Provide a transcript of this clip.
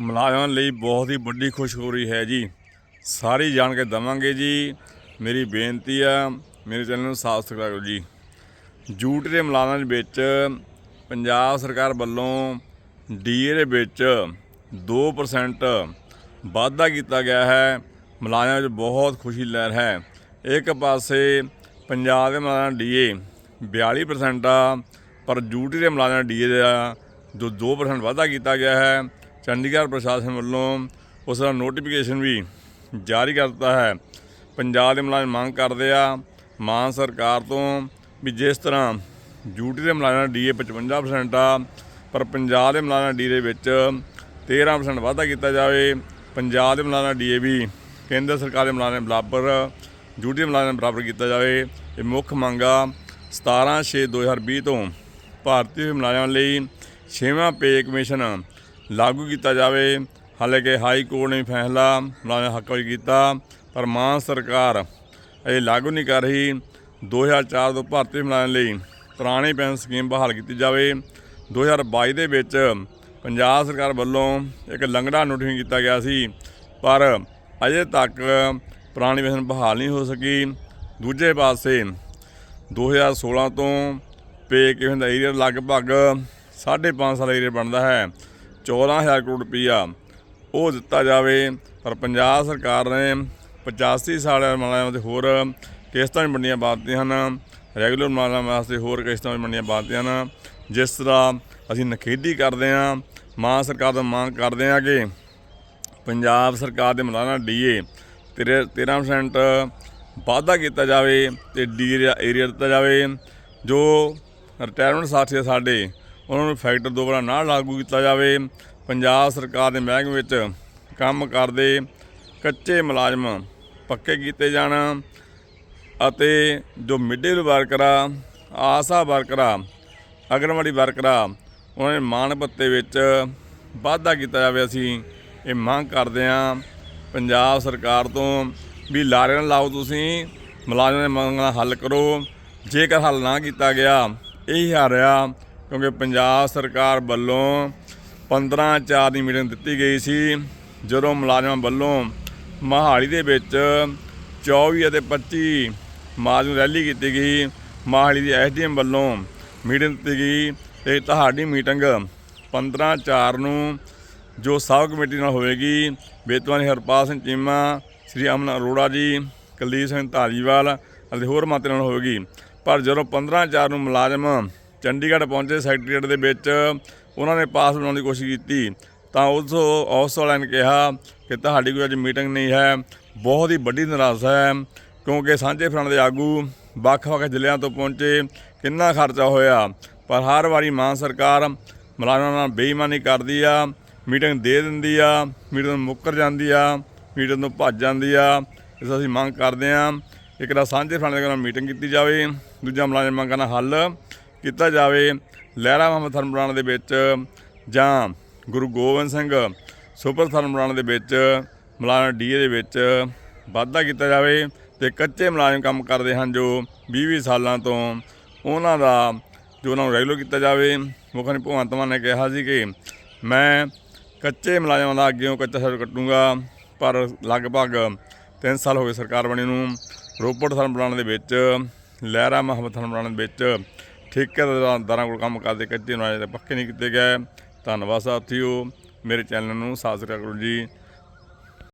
ਮੁਲਾਜ਼ਮਾਂ ਲਈ ਬਹੁਤ ਹੀ ਵੱਡੀ ਖੁਸ਼ਖਬਰੀ ਹੈ ਜੀ। ਸਾਰੀ ਜਾਣ ਕੇ ਦਵਾਂਗੇ ਜੀ। ਮੇਰੀ ਬੇਨਤੀ ਆ, ਮੇਰੇ ਚੈਨਲ ਨੂੰ ਸਬਸਕ੍ਰਾਈਬ ਕਰੋ ਜੀ। ਜੂਟ ਦੇ ਮੁਲਾਜ਼ਮਾਂ ਦੇ ਵਿੱਚ ਪੰਜਾਬ ਸਰਕਾਰ ਵੱਲੋਂ ਡੀਏ ਦੇ ਵਿੱਚ 2% ਵਾਧਾ ਕੀਤਾ ਗਿਆ ਹੈ। ਮੁਲਾਜ਼ਮਾਂ ਵਿੱਚ ਬਹੁਤ ਖੁਸ਼ੀ ਲਹਿਰ ਹੈ। ਇੱਕ ਪਾਸੇ ਪੰਜਾਬ ਦੇ ਮੁਲਾਜ਼ਮਾਂ ਡੀਏ 42% ਆ, ਪਰ ਜੂਟ ਦੇ ਮੁਲਾਜ਼ਮਾਂ ਡੀਏ ਦਾ ਜੋ 2% ਵਾਧਾ ਕੀਤਾ ਗਿਆ ਹੈ ਚੰਡੀਗੜ੍ਹ ਪ੍ਰਸ਼ਾਸਨ ਵੱਲੋਂ ਉਸ ਦਾ ਨੋਟੀਫਿਕੇਸ਼ਨ ਵੀ ਜਾਰੀ ਕਰ ਦਿੱਤਾ ਹੈ। ਪੰਜਾਬ ਦੇ ਮੁਲਾਜ਼ਮ ਮੰਗ ਕਰਦੇ ਆ, ਮਾਨ ਸਰਕਾਰ ਤੋਂ ਵੀ ਜਿਸ ਤਰ੍ਹਾਂ ਯੂਟੀ ਦੇ ਮੁਲਾਜ਼ਮਾਂ ਦਾ ਡੀਏ 55% ਆ, ਪਰ ਪੰਜਾਬ ਦੇ ਮੁਲਾਜ਼ਮਾਂ ਡੀ ਦੇ ਵਿੱਚ 13% ਵਾਧਾ ਕੀਤਾ ਜਾਵੇ। ਪੰਜਾਬ ਦੇ ਮੁਲਾਜ਼ਮਾਂ ਡੀਏ ਵੀ ਕੇਂਦਰ ਸਰਕਾਰ ਦੇ ਮੁਲਾਜ਼ਮਾਂ ਬਰਾਬਰ ਯੂਟੀ ਦੇ ਮੁਲਾਜ਼ਮਾਂ ਬਰਾਬਰ ਕੀਤਾ ਜਾਵੇ। ਇਹ ਮੁੱਖ ਮੰਗਾ 17 6 2020 ਤੋਂ ਭਾਰਤੀ ਮੁਲਾਜ਼ਮਾਂ ਲਈ ਛੇਵਾਂ ਪੇ ਕਮਿਸ਼ਨ ਲਾਗੂ ਕੀਤਾ ਜਾਵੇ। ਹਾਲਾਂਕਿ ਹਾਈ ਕੋਰਟ ਨੇ ਫੈਸਲਾ ਮੁਲਾਜ਼ਮ ਹੱਕ ਵਿੱਚ ਕੀਤਾ, ਪਰ ਮਾਨ ਸਰਕਾਰ ਇਹ ਲਾਗੂ ਨਹੀਂ ਕਰ ਰਹੀ। 2004 ਤੋਂ ਭਾਰਤੀ ਮੁਲਾਜ਼ਮਾਂ ਲਈ ਪੁਰਾਣੀ ਪੈਨਸ਼ਨ ਸਕੀਮ ਬਹਾਲ ਕੀਤੀ ਜਾਵੇ। 2022 ਦੇ ਵਿੱਚ ਪੰਜਾਬ ਸਰਕਾਰ ਵੱਲੋਂ ਇੱਕ ਲੰਗੜਾ ਨੋਟੀਫਿਕੇਸ਼ਨ ਕੀਤਾ ਗਿਆ ਸੀ, ਪਰ ਅਜੇ ਤੱਕ ਪੁਰਾਣੀ ਪੈਨਸ਼ਨ ਬਹਾਲ ਨਹੀਂ ਹੋ ਸਕੀ। ਦੂਜੇ ਪਾਸੇ 2016 ਤੋਂ ਪੇ ਕਿਵੇਂ ਦਾ ਏਰੀਆ ਲਗਭਗ 5.5 ਸਾਲ ਏਰੀਆ ਬਣਦਾ ਹੈ। 14000 ਕਰੋੜ ਰੁਪਈਆ ਉਹ ਦਿੱਤਾ ਜਾਵੇ। ਪਰ ਪੰਜਾਬ ਸਰਕਾਰ ਨੇ 85 ਸਾਲ ਮੁਲਾਜ਼ਮਾਂ ਤੇ ਹੋਰ ਕਿਸ਼ਤਾਂ ਵੀ ਮੰਡੀਆਂ ਬਾਦਤੀਆਂ ਹਨ। ਰੈਗੂਲਰ ਮੁਲਾਜ਼ਮਾਂ ਵਾਸਤੇ ਹੋਰ ਕਿਸ਼ਤਾਂ ਵੀ ਮੰਡੀਆਂ ਬਾਦਤੀਆਂ ਹਨ। ਜਿਸ ਤਰ੍ਹਾਂ ਅਸੀਂ ਨਖੇਦੀ ਕਰਦੇ ਹਾਂ, ਮਾਂ ਸਰਕਾਰ ਤੋਂ ਮੰਗ ਕਰਦੇ ਹਾਂ ਕਿ ਪੰਜਾਬ ਸਰਕਾਰ ਦੇ ਮੁਲਾਜ਼ਮਾਂ ਡੀਏ 13% ਵਾਧਾ ਕੀਤਾ ਜਾਵੇ ਤੇ ਡੀ ਏਰੀਆ ਦਿੱਤਾ ਜਾਵੇ, ਜੋ ਰਿਟਾਇਰਮੈਂਟ ਸਾਥੀ ਸਾਡੇ ਉਹਨਾਂ ਨੂੰ ਫੈਕਟਰ ਦੁਬਾਰਾ ਨਾ ਲਾਗੂ ਕੀਤਾ ਜਾਵੇ। ਪੰਜਾਬ ਸਰਕਾਰ ਦੇ ਮਹਿਕਮੇ ਵਿੱਚ ਕੰਮ ਕਰਦੇ ਕੱਚੇ ਮੁਲਾਜ਼ਮ ਪੱਕੇ ਕੀਤੇ ਜਾਣ ਅਤੇ ਜੋ ਮਿਡਲ ਵਰਕਰ ਆਸਾ ਵਰਕਰ ਆ ਅਗਨਵਾੜੀ ਵਰਕਰ ਆ, ਉਹਨਾਂ ਦੇ ਮਾਣ ਭੱਤੇ ਵਿੱਚ ਵਾਧਾ ਕੀਤਾ ਜਾਵੇ। ਅਸੀਂ ਇਹ ਮੰਗ ਕਰਦੇ ਹਾਂ ਪੰਜਾਬ ਸਰਕਾਰ ਤੋਂ ਵੀ ਲਾਰੇ ਨਾ ਲਾਓ ਤੁਸੀਂ, ਮੁਲਾਜ਼ਮਾਂ ਦੇ ਮੰਗਾਂ ਦਾ ਹੱਲ ਕਰੋ। ਜੇਕਰ ਹੱਲ ਨਾ ਕੀਤਾ ਗਿਆ, ਇਹੀ ਹਾਰਿਆ ਕਿਉਂਕਿ ਪੰਜਾਬ ਸਰਕਾਰ ਵੱਲੋਂ 15 ਚਾਰ ਦੀ ਮੀਟਿੰਗ ਦਿੱਤੀ ਗਈ ਸੀ, ਜਦੋਂ ਮੁਲਾਜ਼ਮਾਂ ਵੱਲੋਂ ਮਹਾਲੀ ਦੇ ਵਿੱਚ 24 ਅਤੇ 25 ਮਾਰਚ ਨੂੰ ਰੈਲੀ ਕੀਤੀ ਗਈ। ਮਹਾਲੀ ਦੀ ਐਸਡੀਐਮ ਵੱਲੋਂ ਮੀਟਿੰਗ ਦਿੱਤੀ ਗਈ ਤੇ ਤੁਹਾਡੀ ਮੀਟਿੰਗ 15 ਚਾਰ ਨੂੰ ਜੋ ਸਬ ਕਮੇਟੀ ਨਾਲ ਹੋਵੇਗੀ ਬੇਤਵਾਨੀ ਹਰਪਾਲ ਸਿੰਘ ਚੀਮਾ, ਸ੍ਰੀ ਅਮਨ ਅਰੋੜਾ ਜੀ, ਕੁਲਦੀਪ ਸਿੰਘ ਧਾਲੀਵਾਲ ਅਤੇ ਹੋਰ ਮਾਤਰੇ ਨਾਲ ਹੋਵੇਗੀ ਪਰ ਜਦੋਂ 15 ਚਾਰ ਨੂੰ ਮੁਲਾਜ਼ਮ ਚੰਡੀਗੜ੍ਹ ਪਹੁੰਚੇ, ਸੈਕਟਰੀਏਟ ਦੇ ਵਿੱਚ ਉਹਨਾਂ ਨੇ ਪਾਸ ਬਣਾਉਣ ਦੀ ਕੋਸ਼ਿਸ਼ ਕੀਤੀ। ਤਾਂ ਉਸ ਉਸ ਵਾਲਿਆਂ ਨੇ ਕਿਹਾ ਕਿ ਤੁਹਾਡੀ ਕੋਈ ਅੱਜ ਮੀਟਿੰਗ ਨਹੀਂ ਹੈ। ਬਹੁਤ ਹੀ ਵੱਡੀ ਨਿਰਾਸ਼ਾ ਹੈ, ਕਿਉਂਕਿ ਸਾਂਝੇ ਫਰੰਟ ਦੇ ਆਗੂ ਵੱਖ-ਵੱਖ ਜ਼ਿਲ੍ਹਿਆਂ ਤੋਂ ਪਹੁੰਚੇ, ਕਿੰਨਾ ਖਰਚਾ ਹੋਇਆ। ਪਰ ਹਰ ਵਾਰੀ ਮਾਨ ਸਰਕਾਰ ਮੁਲਾਜ਼ਮਾਂ ਨਾਲ ਬੇਈਮਾਨੀ ਕਰਦੀ ਆ, ਮੀਟਿੰਗ ਦੇ ਦਿੰਦੀ ਆ, ਮੀਟਿੰਗ ਮੁੱਕਰ ਜਾਂਦੀ ਆ, ਮੀਟਿੰਗ ਤੋਂ ਭੱਜ ਜਾਂਦੀ ਆ। ਇਸ ਅਸੀਂ ਮੰਗ ਕਰਦੇ ਆ ਇੱਕ ਤਾਂ ਸਾਂਝੇ ਫਰੰਟ ਦੇ ਨਾਲ ਮੀਟਿੰਗ ਕੀਤੀ ਜਾਵੇ। ਦੂਜਾ ਮੁਲਾਜ਼ਮਾਂ ਮੰਗਾਂ ਦਾ ਹੱਲ ਕੀਤਾ ਜਾਵੇ। ਲਹਿਰਾ ਮੁਹੰਮਦ ਥਰਮਰਾਨ ਦੇ ਵਿੱਚ ਜਾਂ ਗੁਰੂ ਗੋਬਿੰਦ ਸਿੰਘ ਸੁਪਰ ਥਰਮਰਾਨ ਦੇ ਵਿੱਚ ਮੁਲਾਜ਼ਮ ਡੀਏ ਦੇ ਵਿੱਚ ਵਾਧਾ ਕੀਤਾ ਜਾਵੇ ਤੇ ਕੱਚੇ ਮੁਲਾਜ਼ਮ ਕੰਮ ਕਰਦੇ ਹਨ ਜੋ 20-20 ਸਾਲਾਂ ਤੋਂ ਉਹਨਾਂ ਦਾ, ਜੋ ਉਹਨਾਂ ਨੂੰ ਰੈਗੂਲਰ ਕੀਤਾ ਜਾਵੇ। ਮੁੱਖ ਮੰਤਰੀ ਭਗਵੰਤ ਮਾਨ ਨੇ ਕਿਹਾ ਸੀ ਕਿ ਮੈਂ ਕੱਚੇ ਮੁਲਾਜ਼ਮਾਂ ਦਾ ਅੱਗੇੋਂ ਕੱਚਾ ਸਰ ਕੱਟੂੰਗਾ, ਪਰ ਲਗਭਗ 3 ਸਾਲ ਹੋ ਗਏ ਸਰਕਾਰ ਬਣੀ ਨੂੰ। ਰੋਪੜ ਥਰਮ ਥਰਮਰਾਨ ਦੇ ਵਿੱਚ, ਲਹਿਰਾ ਮੁਹੰਮਦ ਥਰਮਰਾਨ ਦੇ ਵਿੱਚ ਠੇਕੇਦਾਰਾਂ ਕੋਲ ਕੰਮ ਕਰਦੇ, ਕੱਚੇ ਮੁਲਾਜ਼ਮ ਦੇ ਪੱਕੇ ਨਹੀਂ ਕੀਤੇ ਗਏ। ਧੰਨਵਾਦ ਸਾਥੀਓ, ਮੇਰੇ ਚੈਨਲ ਨੂੰ ਸਬਸਕ੍ਰਾਈਬ ਕਰੋ ਜੀ।